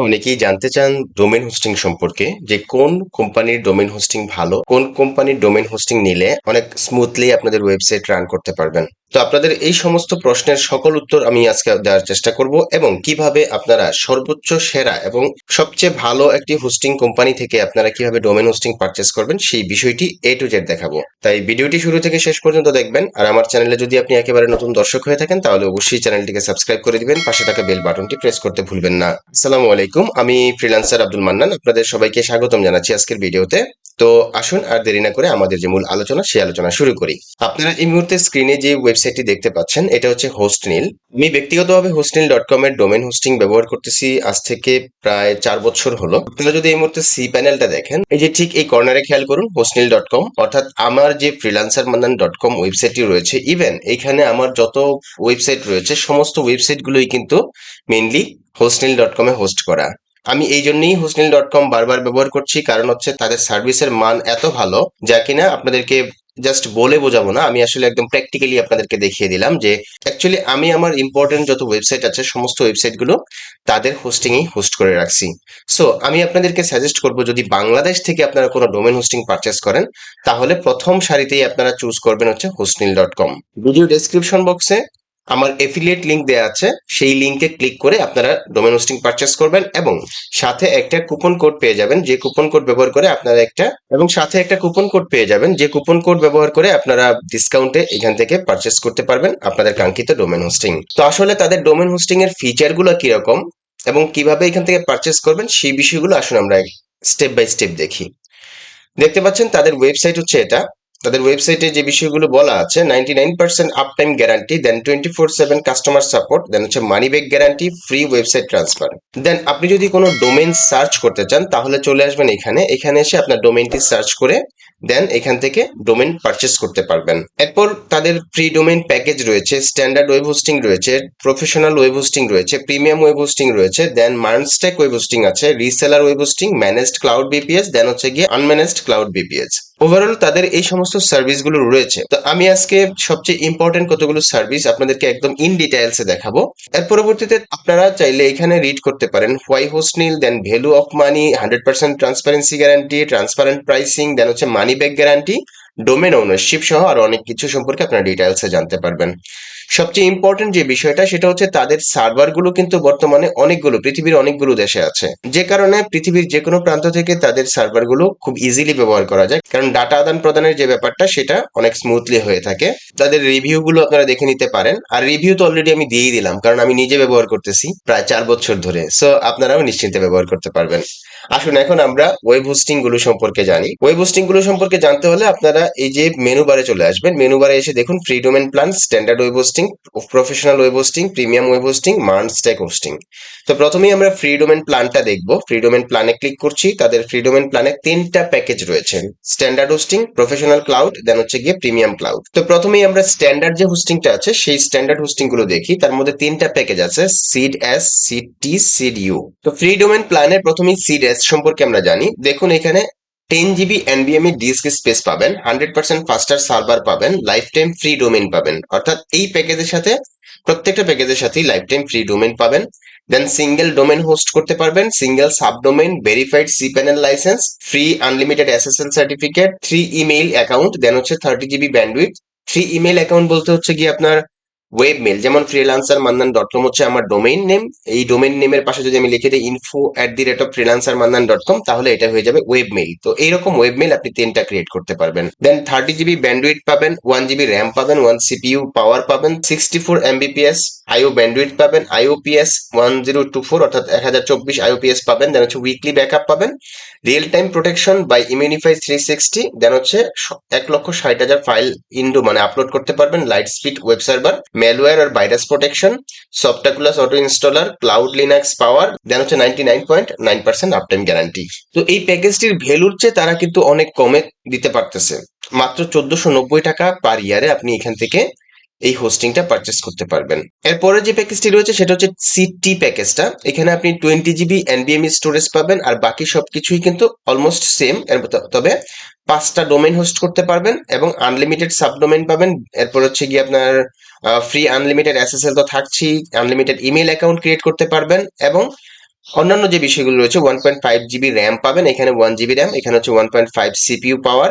অনেকেই জানতে চান ডোমেন হোস্টিং সম্পর্কে, যে কোন কোম্পানির ডোমেন হোস্টিং ভালো, কোন কোম্পানির ডোমেন হোস্টিং নিলে অনেক স্মুথলি আপনাদের ওয়েবসাইট রান করতে পারবেন। তো আপনাদের এই সমস্ত প্রশ্নের সকল উত্তর আমি আজকে দেওয়ার চেষ্টা করব এবং কীভাবে আপনারা সর্বোচ্চ সেরা এবং সবচেয়ে ভালো একটি হোস্টিং কোম্পানি থেকে আপনারা কীভাবে ডোমেন হোস্টিং পারচেস করবেন, সেই বিষয়টি এ টু জেড দেখাবো। তাই ভিডিওটি শুরু থেকে শেষ পর্যন্ত দেখবেন, আর আমার চ্যানেলে যদি আপনি একেবারে নতুন দর্শক হয়ে থাকেন, তাহলে অবশ্যই চ্যানেলটিকে সাবস্ক্রাইব করে দিবেন, পাশে থাকা বেল বাটনটি প্রেস করতে ভুলবেন না। আসসালামু আলাইকুম, আমি ফ্রিল্যান্সার আব্দুল মান্নান, আপনাদের সবাইকে স্বাগতম জানাচ্ছি আজকের ভিডিওতে। তো আসুন আর দেরি না করে আমাদের যে মূল আলোচনা, সেই আলোচনা শুরু করি। আপনারা এই মুহূর্তে স্ক্রিনে যে ওয়েবসাইটটি দেখতে পাচ্ছেন, এটা হচ্ছে হোস্টনীল আমি ব্যক্তিগতভাবে হোস্টনীল ডট কম এর ডোমেন হোস্টিং ব্যবহার করতেছি আজ থেকে প্রায় চার বছর হলো। আপনারা যদি এই মুহূর্তে সি প্যানেলটা দেখেন, এই যে ঠিক এই কর্নারে খেয়াল করুন হোস্টনীল ডট কম অর্থাৎ আমার যে ফ্রিলান্সার মান্নান ডট কম ওয়েবসাইটটি রয়েছে ইভেন এখানে আমার যত ওয়েবসাইট রয়েছে, সমস্ত ওয়েবসাইটগুলোই কিন্তু মেইনলি হোস্টনীল ডট কমে হোস্ট করা। আমি এই জন্যই হোস্টেল ডট কম বারবার ব্যবহার করছি, কারণ হচ্ছে তাদের সার্ভিসের মান এত ভালো, যা কিনা আপনাদেরকে জাস্ট বলে বোঝাবো না, আমি আসলে একদম প্র্যাকটিক্যালি আপনাদেরকে দেখিয়ে দিলাম যে অ্যাকচুয়ালি আমি আমার ইম্পর্টেন্ট যত ওয়েবসাইট আছে, সমস্ত ওয়েবসাইটগুলো তাদের হোস্টিংয়েই হোস্ট করে রাখছি। সো আমি আপনাদেরকে সাজেস্ট করব, যদি বাংলাদেশ থেকে আপনারা কোনো ডোমেন হোস্টিং পারচেস করেন, তাহলে প্রথম সারিতেই আপনারা চুজ করবেন হচ্ছে Hostneel dot com video description বক্সে আমার এফিলিয়েট লিংক দেওয়া আছে, সেই লিংকে ক্লিক করে আপনারা ডোমেন হোস্টিং পারচেস করবেন এবং সাথে একটা কুপন কোড পেয়ে যাবেন, যে কুপন কোড ব্যবহার করে আপনারা একটা এবং সাথে একটা কুপন কোড পেয়ে যাবেন, যে কুপন কোড ব্যবহার করে আপনারা ডিসকাউন্টে এখান থেকে পারচেস করতে পারবেন আপনাদের কাঙ্ক্ষিত ডোমেন হোস্টিং তো আসলে তাদের ডোমেন হোস্টিং এর ফিচারগুলো কীরকম এবং কীভাবে এখান থেকে পারচেস করবেন, সেই বিষয়গুলো আসুন আমরা স্টেপ বাই স্টেপ দেখি। দেখতে পাচ্ছেন তাদের ওয়েবসাইট হচ্ছে এটা। তাদের ওয়েবসাইটে যে বিষয়গুলো বলা আছে ninety nine percent up time guarantee then twenty four seven customer support then হচ্ছে money back guarantee free website transfer then আপনি যদি কোনো ডোমেন সার্চ করতে চান, তাহলে চলে আসবেন এখানে। এখানে এসে আপনার ডোমেনটি সার্চ করে দেন এখান থেকে ডোমেন পারচেস করতে পারবেন। এরপর তাদের ফ্রি ডোমেন প্যাকেজ রয়েছে স্ট্যান্ডার্ড ওয়েব হোস্টিং রয়েছে প্রফেশনাল ওয়েব হোস্টিং রয়েছে প্রিমিয়াম ওয়েব হোস্টিং রয়েছে then MERN stack web hosting আছে reseller web hosting managed cloud VPS then হচ্ছে গিয়ে আনম্যানেজড ক্লাউড বিপিএস ওভারঅল তাদের এই সমস্ত সার্ভিসগুলো রয়েছে। তো আমি আজকে সবচেয়ে ইম্পর্টেন্ট কতগুলো সার্ভিস আপনাদেরকে একদম ইন ডিটেইলসে দেখাবো। এর পরবর্তীতে আপনারা চাইলে এখানে রিড করতে পারেন why Hostneel then value of money hundred percent transparency guarantee transparent pricing then হচ্ছে money back guarantee domain ownership সহ আর অনেক কিছু সম্পর্কে আপনারা ডিটেইলসে জানতে পারবেন। সবচেয়ে ইম্পর্টেন্ট যে বিষয়টা সেটা হচ্ছে তাদের সার্ভারগুলো কিন্তু বর্তমানে অনেকগুলো, পৃথিবীর অনেকগুলো দেশে আছে। যে কারণে পৃথিবীর যে কোনো প্রান্ত থেকে তাদের সার্ভারগুলো খুব ইজিলি ব্যবহার করা যায়। কারণ ডাটা আদান প্রদানের যে ব্যাপারটা সেটা অনেক স্মুথলি হয়ে থাকে। তাদের রিভিউ গুলো আপনারা দেখে নিতে পারেন। আর রিভিউ তো অলরেডি আমি দিয়েই দিলাম, কারণ আমি নিজে ব্যবহার করতেছি প্রায় চার বছর ধরে। সো আপনারাও নিশ্চিন্তে ব্যবহার করতে পারবেন। আসুন এখন আমরা ওয়েব হোস্টিংগুলো সম্পর্কে জানি। ওয়েব হোস্টিংগুলো সম্পর্কে জানতে হলে আপনারা এই যে মেনু বারে চলে আসবেন। মেনু বারে এসে দেখুন free domain plan standard web hosting professional web hosting premium web hosting MERN stack hosting তো প্রথমেই আমরা ফ্রি ডোমেন প্ল্যানটা দেখব। ফ্রি ডোমেন প্ল্যানে ক্লিক করছি। তাদের ফ্রি ডোমেন প্ল্যানে তিনটা প্যাকেজ রয়েছে। Standard hosting professional cloud then হচ্ছে গিয়ে প্রিমিয়াম ক্লাউড তো প্রথমেই আমরা স্ট্যান্ডার্ড যে হোস্টিংটা আছে, সেই স্ট্যান্ডার্ড হোস্টিংগুলো দেখি। তার মধ্যে তিনটা প্যাকেজ আছে seed S seed T seed U তো ফ্রি ডোমেন প্ল্যানের প্রথমেই সিড এস সম্পর্কে আমরা জানি। দেখুন এখানে টেন জিবি এনবিএমই ডিস্ক স্পেস পাবেন হান্ড্রেড পার্সেন্ট ফাস্টার সার্ভার পাবেন লাইফ টাইম ফ্রি ডোমেন পাবেন। অর্থাৎ এই প্যাকেজের সাথে, প্রত্যেকটা প্যাকেজের সাথেই লাইফ টাইম ফ্রি ডোমেন পাবেন। দেন সিঙ্গেল ডোমেন হোস্ট করতে পারবেন single sub domain verified C panel license free unlimited SSL certificate three email account then হচ্ছে thirty GB bandwidth three email account বলতে হচ্ছে কি আপনার ওয়েব মেল যেমন ফ্রিলান্সার মান্নান ডট কম হচ্ছে আমার ডোমেইন নেম এই ডোমেইন নেমের পাশে যদি আমি লিখে দিই info at the rate of freelancer Mannan dot com তাহলে এটা হয়ে যাবে ওয়েব মেল তো এইরকম ওয়েব মেল আপনি তিনটা ক্রিয়েট করতে পারবেন। দেন থার্টি জিবি ব্যান্ডউইথ পাবেন ওয়ান জিবি র্যাম পাবেন ওয়ান সিপিইউ পাওয়ার পাবেন sixty four Mbps IO bandwidth পাবেন IOPS one zero two four অর্থাৎ এক হাজার চব্বিশ আইওপিএস পাবেন দেন হচ্ছে উইকলি ব্যাকআপ পাবেন। Real time protection by Imunify three sixty then হচ্ছে এক লক্ষ ষাট হাজার ফাইল ইন্ডো মানে আপলোড করতে পারবেন LiteSpeed web server malware আর virus protection Softaculous auto installer cloud Linux power then হচ্ছে ninety nine point nine percent uptime guarantee তো এই প্যাকেজটির ভ্যালুর চেয়ে তারা কিন্তু অনেক কমে দিতে পারতেছে। মাত্র চোদ্দশো নব্বই টাকা পার ইয়ারে আপনি এখান থেকে এই হোস্টিংটা পারচেস করতে পারবেন। এরপরে যে প্যাকেজটি রয়েছে, সেটা হচ্ছে সিটি প্যাকেজটা এখানে আপনি টোয়েন্টি জিবি এনবিএমই স্টোরেজ পাবেন, আর বাকি সবকিছুই কিন্তু অলমোস্ট সেম তবে পাঁচটা ডোমেন হোস্ট করতে পারবেন, এবং আনলিমিটেড সাবডোমেন পাবেন। এরপর হচ্ছে গিয়ে আপনার ফ্রি আনলিমিটেড এসএসএল তো থাকছেই। আনলিমিটেড ইমেল অ্যাকাউন্ট ক্রিয়েট করতে পারবেন, এবং অন্যান্য যে বিষয়গুলো রয়েছে one point five GB RAM পাবেন। এখানে ওয়ান জিবি র্যাম এখানে হচ্ছে one point five CPU power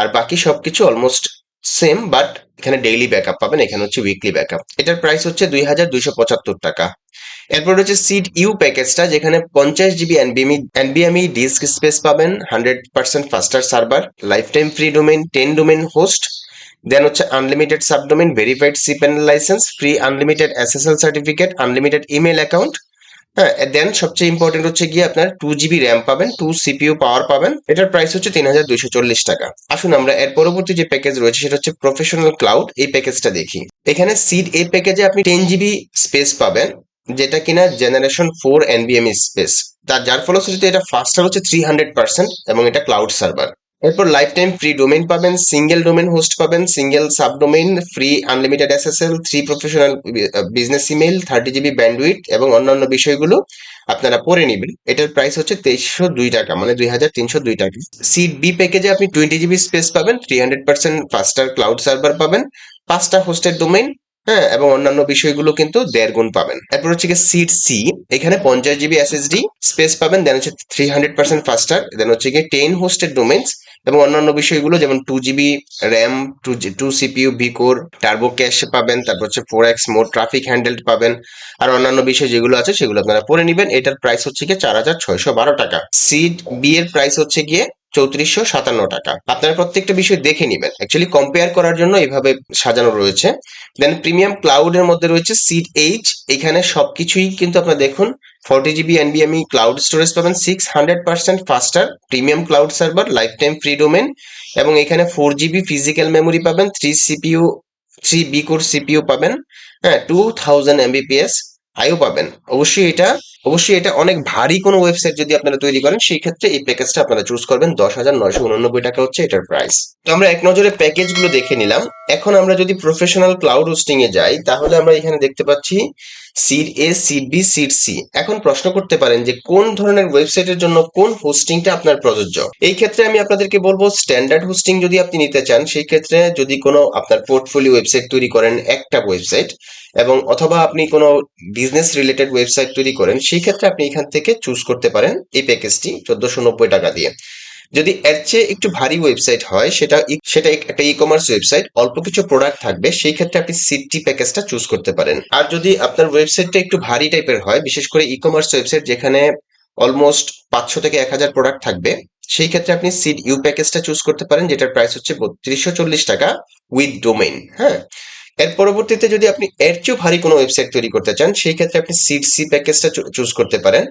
আর বাকি সবকিছু অলমোস্ট সেম বাট এখানে ডেইলি ব্যাকআপ পাবেন, এখানে হচ্ছে উইকলি ব্যাকআপ এটার প্রাইস হচ্ছে দুই হাজার দুইশো পঁচাত্তর টাকা। এরপর রয়েছে সিড ইউ প্যাকেজটা যেখানে পঞ্চাশ জিবি এনবিএমই এনবিএমই ডিস্ক স্পেস পাবেন hundred percent faster server lifetime free domain ten domain host দেন হচ্ছে unlimited subdomain verified C panel licence free unlimited SSL certificate unlimited email account হ্যাঁ দেন সবচেয়ে ইম্পর্টেন্ট হচ্ছে গিয়ে আপনার টু জিবি র্যাম পাবেন two CPU power পাবেন। এটার price হচ্ছে তিন হাজার দুইশো চল্লিশ টাকা। আসুন আমরা এর পরবর্তী যে প্যাকেজ রয়েছে, সেটা হচ্ছে প্রফেশনাল ক্লাউড এই প্যাকেজটা দেখি। এখানে সিড এই প্যাকেজে আপনি টেন জিবি স্পেস পাবেন, যেটা কিনা জেনারেশন ফোর এনবিএমই স্পেস তার, যার ফলশ্রুতিতে এটা ফাস্টার হচ্ছে থ্রি হান্ড্রেড পার্সেন্ট এবং এটা ক্লাউড সার্ভার এরপর লাইফ টাইম ফ্রি ডোমেইন পাবেন সিঙ্গেল ডোমেন হোস্ট পাবেন single subdomain free unlimited SSL three professional business email thirty GB bandwidth এবং অন্যান্য বিষয়গুলো আপনারা পরে নেবেন। এটার প্রাইস হচ্ছে তেইশশো দুই টাকা মানে দুই হাজার তিনশো দুই টাকা। সিট বি প্যাকেজে আপনি টোয়েন্টি জিবি স্পেস পাবেন three hundred percent faster cloud server পাবেন, পাঁচটা হোস্টের ডোমেইন হ্যাঁ এবং অন্যান্য বিষয়গুলো কিন্তু দেড় গুণ পাবেন। এরপর হচ্ছে কি সিট সি এখানে পঞ্চাশ জিবি এসএসডি স্পেস পাবেন দেন হচ্ছে three hundred percent faster then হচ্ছে কি টেন হোস্টেড ডোমেন্স এবং অন্যান্য বিষয়গুলো, যেমন two GB RAM two two CPU vCore turbo cache পাবেন, তারপর হচ্ছে four X mode traffic handle পাবেন, আর অন্যান্য বিষয় যেগুলো আছে সেগুলো আপনারা পরে নেবেন। এটার প্রাইস হচ্ছে গিয়ে চার হাজার ছয়শো বারো টাকা। সিট বি এর প্রাইস হচ্ছে গিয়ে চৌত্রিশশো সাতান্ন টাকা। আপনারা প্রত্যেকটা বিষয় দেখে নেবেন। অ্যাকচুয়ালি কম্পেয়ার করার জন্য এভাবে সাজানো রয়েছে। দেন প্রিমিয়াম ক্লাউডের মধ্যে রয়েছে সিট এইচ এখানে সবকিছুই কিন্তু আপনারা দেখুন ফোরটি জিবি এনবিএমই ক্লাউড স্টোরেজ পাবেন six hundred percent faster premium cloud server lifetime free domain এবং এখানে ফোর জিবি ফিজিক্যাল মেমোরি পাবেন three CPU three vCore CPU পাবেন হ্যাঁ টু থাউজেন্ড এমবিপিএস আইও পাবেন। অবশ্যই এটা অবশ্যই এটা অনেক ভারী কোনো ওয়েবসাইট যদি আপনারা তৈরি করেন, সেই ক্ষেত্রে এই প্যাকেজটা আপনারা চুজ করবেন। দশ হাজার নয়শো উননব্বই টাকা হচ্ছে এটার প্রাইস তো আমরা এক নজরে প্যাকেজগুলো দেখে নিলাম। এখন আমরা যদি প্রফেশনাল ক্লাউড হোস্টিং এ যাই, তাহলে আমরা এখানে দেখতে পাচ্ছি seed A seed B seed C এখন প্রশ্ন করতে পারেন যে কোন ধরনের ওয়েবসাইটের জন্য কোন হোস্টিংটা আপনার প্রযোজ্য? এই ক্ষেত্রে আমি আপনাদেরকে বলব স্ট্যান্ডার্ড হোস্টিং যদি আপনি নিতে চান, সেই ক্ষেত্রে যদি কোনো আপনার পোর্টফোলিও ওয়েবসাইট তৈরি করেন, একটা ওয়েবসাইট এবং অথবা আপনি কোনো বিজনেস রিলেটেড ওয়েবসাইট তৈরি করেন সেই ক্ষেত্রে আপনি এখান থেকে চুজ করতে পারেন এই প্যাকেজটি চোদ্দশো নব্বই টাকা দিয়ে। যদি এর চেয়ে একটু ভারী ওয়েবসাইট হয়, সেটা সেটা একটা ই কমার্স ওয়েবসাইট অল্প কিছু প্রোডাক্ট থাকবে, সেই ক্ষেত্রে আপনি সিটি প্যাকেজটা চুজ করতে পারেন। আর যদি আপনার ওয়েবসাইটটা একটু ভারী টাইপের হয়, বিশেষ করে ই কমার্স ওয়েবসাইট যেখানে অলমোস্ট পাঁচশো থেকে এক হাজার প্রোডাক্ট থাকবে, সেই ক্ষেত্রে আপনি সিড ইউ প্যাকেজটা চুজ করতে পারেন, যেটার প্রাইস হচ্ছে বত্রিশশো চল্লিশ টাকা উইথ ডোমেইন হ্যাঁ? এর পরবর্তীতে যদি আপনি এর চেয়েও ভারী কোনো ওয়েবসাইট তৈরি করতে চান, সেই ক্ষেত্রে আপনি সিড সি প্যাকেজটা চুজ করতে পারেন।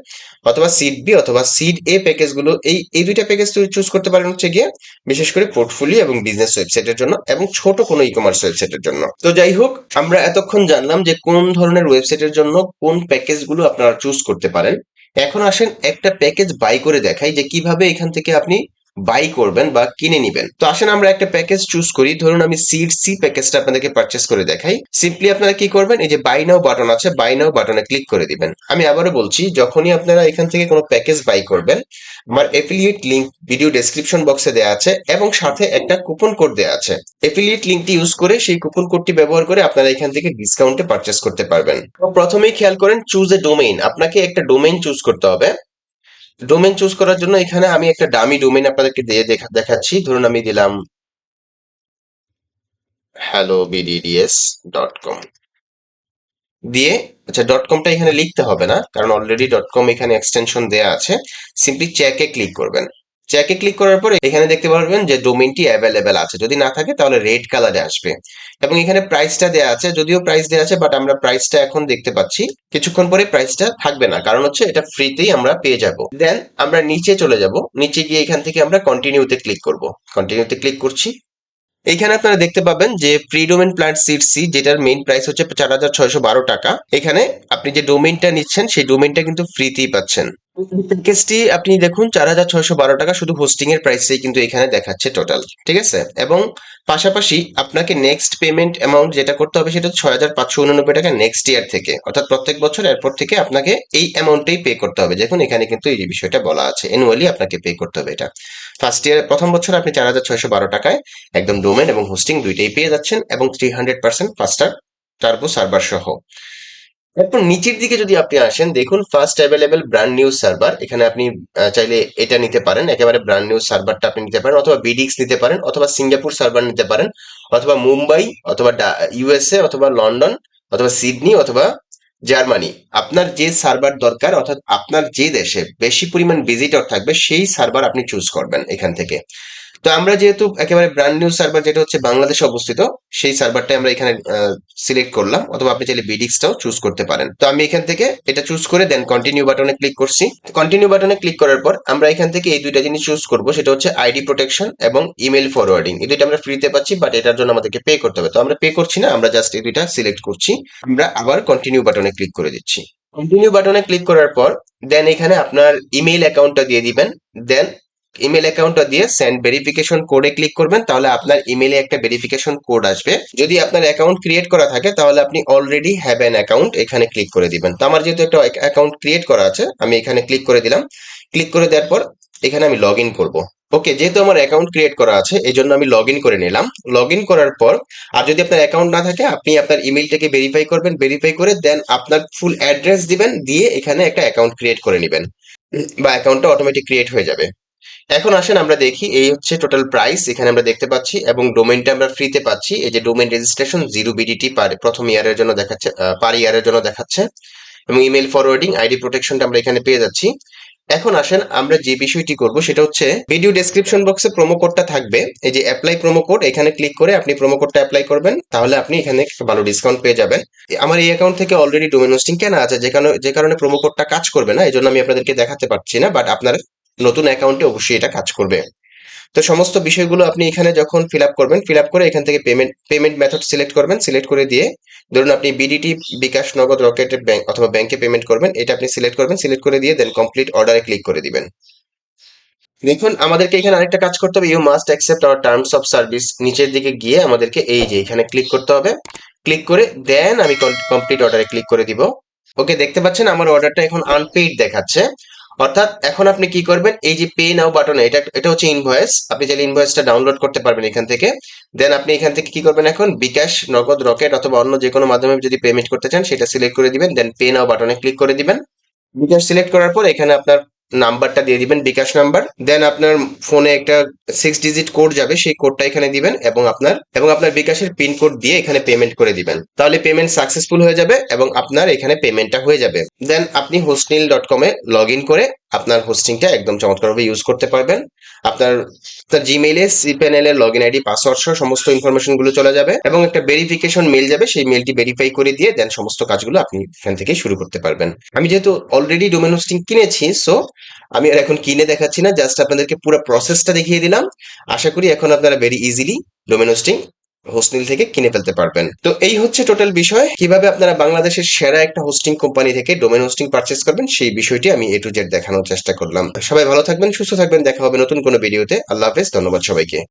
অথবা সিড বি অথবা সিড এ প্যাকেজগুলো এই এই দুইটা প্যাকেজ চুজ করতে পারেন হচ্ছে গিয়ে বিশেষ করে পোর্টফোলিও এবং বিজনেস ওয়েবসাইটের জন্য এবং ছোট কোনো ই কমার্স ওয়েবসাইটের জন্য। তো যাই হোক, আমরা এতক্ষণ জানলাম যে কোন ধরনের ওয়েবসাইটের জন্য কোন প্যাকেজগুলো আপনারা চুজ করতে পারেন। এখন আসেন একটা প্যাকেজ বাই করে দেখাই যে কীভাবে এখান থেকে আপনি বাই করবেন বা কিনে নিবেন। তো আসেন আমরা একটা প্যাকেজ চুজ করি। ধরুন আমি সিড সি প্যাকেজটা আপনাদেরকে পারচেস করে দেখাই। সিম্পলি আপনারা কি করবেন? এই যে বাই নাও বাটন আছে বাই নাও বাটনে ক্লিক করে দিবেন। আমি আবারও বলছি, যখনই আপনারা এখান থেকে কোনো প্যাকেজ বাই করবেন, আমার এফিলিয়েট লিংক ভিডিও ডেসক্রিপশন বক্সে দেওয়া আছে এবং সাথে একটা কুপন কোড দেওয়া আছে। এফিলিয়েট লিঙ্কটি ইউজ করে সেই কুপন কোডটি ব্যবহার করে আপনারা এখান থেকে ডিসকাউন্টে পারচেস করতে পারবেন। প্রথমেই খেয়াল করেন চুজ এ ডোমেইন আপনাকে একটা ডোমেইন চুজ করতে হবে। ডোমেন চুজ করার জন্য এখানে আমি একটা ডামি ডোমেন আপনাদেরকে দিয়ে দেখা, দেখাচ্ছি। ধরুন আমি দিলাম হ্যালো বিডিডিএস ডট কম দিয়ে আচ্ছা ডট কমটা এখানে লিখতে হবে না, কারণ অলরেডি ডট কম এখানে এক্সটেনশন দেওয়া আছে। সিম্পলি চেকে ক্লিক করবেন। চেকে ক্লিক করার পর এখানে দেখতে পারবেন যে ডোমেনটি অ্যাভেলেবেল আছে। যদি না থাকে, তাহলে রেড কালারে আসবে। এবং এখানে প্রাইসটা দেওয়া আছে, যদিও প্রাইস দেওয়া আছে বাট আমরা প্রাইসটা এখন দেখতে পাচ্ছি। কিছুক্ষণ পরে প্রাইসটা থাকবে না, কারণ হচ্ছে এটা ফ্রিতেই আমরা পেয়ে যাব। দেন আমরা নিচে চলে যাব। নিচে গিয়ে এখান থেকে আমরা কন্টিনিউতে ক্লিক করব। কন্টিনিউতে ক্লিক করছি। এইখানে আপনারা দেখতে পাবেন যে free domain plan seed C যেটার মেইন প্রাইস হচ্ছে চার হাজার ছয়শো বারো টাকা। এখানে আপনি যে ডোমেইনটা নিচ্ছেন, সেই ডোমেইনটা কিন্তু ফ্রিতেই পাচ্ছেন। আপনি দেখুন, চার হাজার ছয়শো বারো টাকা শুধু হোস্টিং এর প্রাইসেই কিন্তু এখানে দেখাচ্ছে টোটাল ঠিক আছে? এবং পাশাপাশি আপনাকে নেক্সট পেমেন্ট অ্যামাউন্ট যেটা করতে হবে, সেটা ছয় হাজার পাঁচশো উননব্বই টাকা নেক্সট ইয়ার থেকে। অর্থাৎ প্রত্যেক বছর এরপর থেকে আপনাকে এই অ্যামাউন্টটাই পে করতে হবে। দেখুন, এখানে কিন্তু এই বিষয়টা বলা আছে অ্যানুয়ালি আপনাকে পে করতে হবে এটা। ফার্স্ট ইয়ার প্রথম বছর আপনি চার হাজার ছয়শো বারো টাকায় একদম ডোমেন এবং হোস্টিং দুইটাই পেয়ে যাচ্ছেন এবং three hundred percent faster turbo server সহ। এরপর নিচের দিকে যদি আপনি আসেন, দেখুন first available brand new server এখানে আপনি চাইলে এটা নিতে পারেন। একেবারে ব্র্যান্ড নিউ সার্ভারটা আপনি নিতে পারেন অথবা বিডিক্স নিতে পারেন অথবা সিঙ্গাপুর সার্ভার নিতে পারেন অথবা মুম্বাই অথবা ইউএসএ অথবা লন্ডন অথবা সিডনি অথবা জার্মানি। আপনার যে সার্ভার দরকার, অর্থাৎ আপনার যে দেশে বেশি পরিমাণ ভিজিটর থাকবে, সেই সার্ভার আপনি চুজ করবেন এখান থেকে। তো আমরা যেহেতু একেবারে ব্র্যান্ড নিউ সার্ভার যেটা হচ্ছে বাংলাদেশে অবস্থিত, সেই সার্ভারটা আমরা এখানে সিলেক্ট করলাম। অথবা আপনি চাইলে বিডিক্সটাও চুজ করতে পারেন। তো আমি এখান থেকে এটা চুজ করে দেন কন্টিনিউ বাটনে ক্লিক করছি। কন্টিনিউ বাটনে ক্লিক করার পর আমরা এখান থেকে এই দুইটা জিনিস চুজ করব, সেটা হচ্ছে আইডি প্রোটেকশন এবং ইমেল ফরওয়ার্ডিং এই দুইটা আমরা ফ্রিতে পাচ্ছি বাট এটার জন্য আমাদেরকে পে করতে হবে। তো আমরা পে করছি না, আমরা জাস্ট এই দুইটা সিলেক্ট করছি। আমরা আবার কন্টিনিউ বাটনে ক্লিক করে দিচ্ছি। কন্টিনিউ বাটনে ক্লিক করার পর দেন এখানে আপনার ইমেল অ্যাকাউন্টটা দিয়ে দিবেন। দেন ইমেল অ্যাকাউন্টটা দিয়ে সেন্ড ভেরিফিকেশন কোডে ক্লিক করবেন, তাহলে আপনার ইমেলে একটা ভেরিফিকেশন কোড আসবে। যদি আপনার অ্যাকাউন্ট ক্রিয়েট করা থাকে, তাহলে আপনি অলরেডি হ্যাভ অ্যান অ্যাকাউন্ট এখানে ক্লিক করে দিবেন। তো আমার যেহেতু একটা অ্যাকাউন্ট ক্রিয়েট করা আছে, আমি এখানে ক্লিক করে দিলাম। ক্লিক করে দেওয়ার পর, এখানে আমি লগ ইন করব। ওকে, যেহেতু আমার অ্যাকাউন্ট ক্রিয়েট করা আছে এই জন্য আমি লগ ইন করে নিলাম। লগ ইন করার পর, আর যদি আপনার অ্যাকাউন্ট না থাকে, আপনি আপনার ইমেলটাকে ভেরিফাই করবেন। ভেরিফাই করে দেন আপনার ফুল অ্যাড্রেস দিবেন, দিয়ে এখানে একটা অ্যাকাউন্ট ক্রিয়েট করে নেবেন। বা অ্যাকাউন্টটা অটোমেটিক ক্রিয়েট হয়ে যাবে। এখন আসেন আমরা দেখি এই হচ্ছে টোটাল প্রাইস এখানে আমরা দেখতে পাচ্ছি এবং ডোমেনটা আমরা ফ্রিতে পাচ্ছি। এই যে domain registration zero BDT per প্রথম ইয়ারের জন্য দেখাচ্ছে পার ইয়ারের জন্য দেখাচ্ছে এবং ইমেল ফরওয়ার্ডিং আইডি প্রোটেকশনটা আমরা এখানে পেয়ে যাচ্ছি। এখন আসেন আমরা যে বিষয়টি করব সেটা হচ্ছে ভিডিও ডেসক্রিপশন বক্সে প্রোমো কোডটা থাকবে। এই যে অ্যাপ্লাই প্রোমো কোড এখানে ক্লিক করে আপনি প্রোমো কোডটা অ্যাপ্লাই করবেন, তাহলে আপনি এখানে ভালো ডিসকাউন্ট পেয়ে যাবেন। আমার এই অ্যাকাউন্ট থেকে অলরেডি ডোমেন হোস্টিং কেনা আছে, যে কারণে যে কারণে প্রোমো কোডটা কাজ করবে না এই জন্য আমি আপনাদেরকে দেখাতে পারছি না বাট আপনার নতুন অ্যাকাউন্টে অবশ্যই এটা কাজ করবে। তো সমস্ত বিষয়গুলো আপনি এখানে যখন ফিল আপ করবেন ফিল আপ করে এখান থেকে পেমেন্ট পেমেন্ট মেথড সিলেক্ট করবেন। সিলেক্ট করে দিয়ে ধরুন আপনি বিডিটি বিকাশ নগদ রকেটের ব্যাংক অথবা ব্যাংকে পেমেন্ট করবেন, এটা আপনি সিলেক্ট করবেন। সিলেক্ট করে দিয়ে দেন কমপ্লিট অর্ডারে ক্লিক করে দিবেন। দেখুন, আমাদেরকে এখানে আরেকটা কাজ করতে হবে। You must accept our terms of service নিচের দিকে গিয়ে আমাদেরকে এই যে এখানে ক্লিক করতে হবে। ক্লিক করে দেন আমি কমপ্লিট অর্ডারে ক্লিক করে দিব। ওকে দেখতে পাচ্ছেন আমার অর্ডারটা এখন আনপেইড দেখাচ্ছে। অর্থাৎ এখন আপনি কি করবেন? এই যে পে নাও বাটনে এটা এটা হচ্ছে ইনভয়েস আপনি চাইলে ইনভয়েসটা ডাউনলোড করতে পারবেন এখান থেকে। দেন আপনি এখান থেকে কি করবেন এখন? বিকাশ নগদ রকেট অথবা অন্য যে কোনো মাধ্যমে যদি পেমেন্ট করতে চান, সেটা সিলেক্ট করে দিবেন। দেন পে নাও বাটনে ক্লিক করে দিবেন। বিকাশ সিলেক্ট করার পর এখানে আপনার নাম্বারটা দিয়ে দিবেন, বিকাশ নাম্বার। দেন আপনার ফোনে একটা সিক্স ডিজিট কোড যাবে, সেই কোডটা এখানে দিবেন এবং আপনার এবং আপনার বিকাশের পিন কোড দিয়ে এখানে পেমেন্ট করে দিবেন। তাহলে পেমেন্ট সাকসেসফুল হয়ে যাবে এবং আপনার এখানে পেমেন্টটা হয়ে যাবে। দেন আপনি হোস্টনিল ডট কমে লগ করে আপনার হোস্টিংটা একদম চমৎকারভাবে ইউজ করতে পারবেন। আপনার আপনার জিমেইলে সিপ্যানেল এর লগ ইন আইডি পাসওয়ার্ড সহ সমস্ত ইনফরমেশনগুলো চলে যাবে এবং একটা ভেরিফিকেশন মেল যাবে, সেই মেলটি ভেরিফাই করে দিয়ে দেন সমস্ত কাজগুলো আপনি এখান থেকে শুরু করতে পারবেন। আমি যেহেতু অলরেডি ডোমেন হোস্টিং কিনেছি সো আমি আর এখন কিনে দেখাচ্ছি না জাস্ট আপনাদেরকে পুরো প্রসেসটা দেখিয়ে দিলাম। আশা করি এখন আপনারা very easily domain hosting hosting থেকে কিনে ফেলতে পারবেন। তো এই হচ্ছে টোটাল বিষয়। কীভাবে আপনারা বাংলাদেশের সেরা একটা হোস্টিং কোম্পানি থেকে ডোমেন হোস্টিং পারচেস করবেন, সেই বিষয়টি আমি এ টু জেড দেখানোর চেষ্টা করলাম। সবাই ভালো থাকবেন, সুস্থ থাকবেন। দেখা হবে নতুন কোনো ভিডিওতে আল্লাহ হাফেজ, ধন্যবাদ সবাইকে।